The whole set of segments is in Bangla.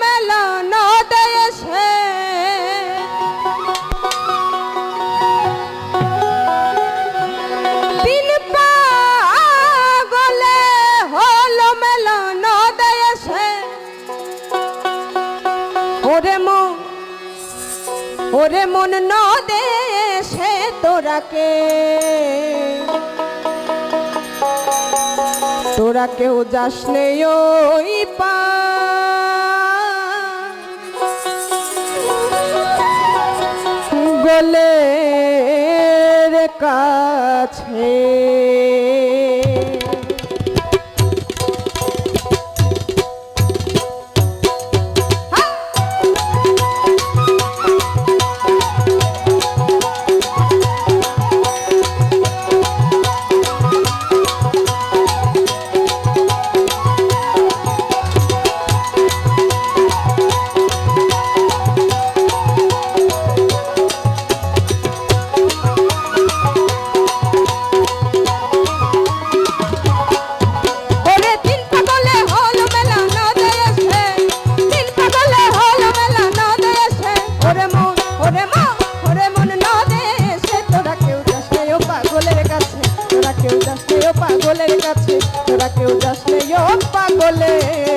মেলা নদে এসে। ওরে মন ওরে মন নদে সে তোরাকে তোরা কেউ যাস নেই পা সকলের কাছে পাগলের কাছে। তোরা কেউ যাস ও পাগলের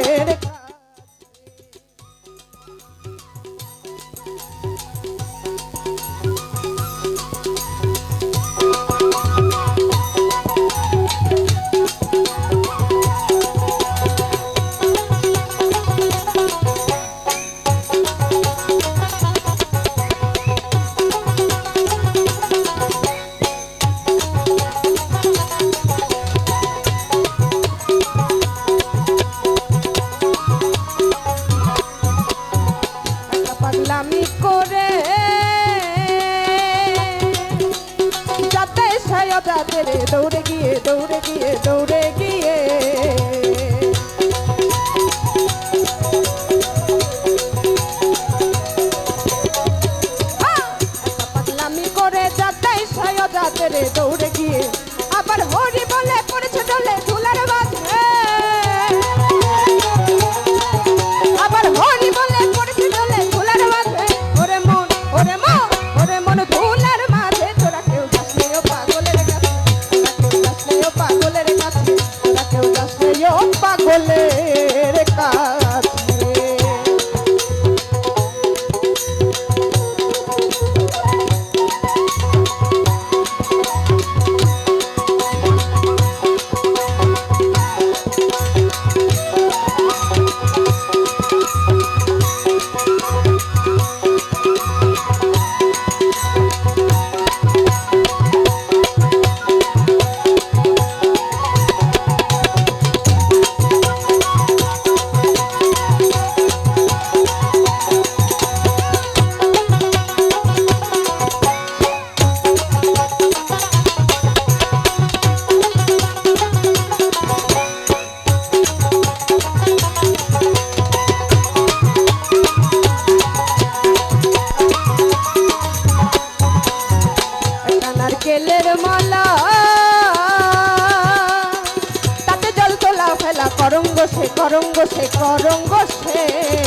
করঙ্গ সে করঙ্গ সে।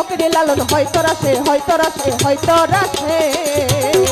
ফকিরে লালন হয়তো তোরা হয়তো হয় তোরা সে।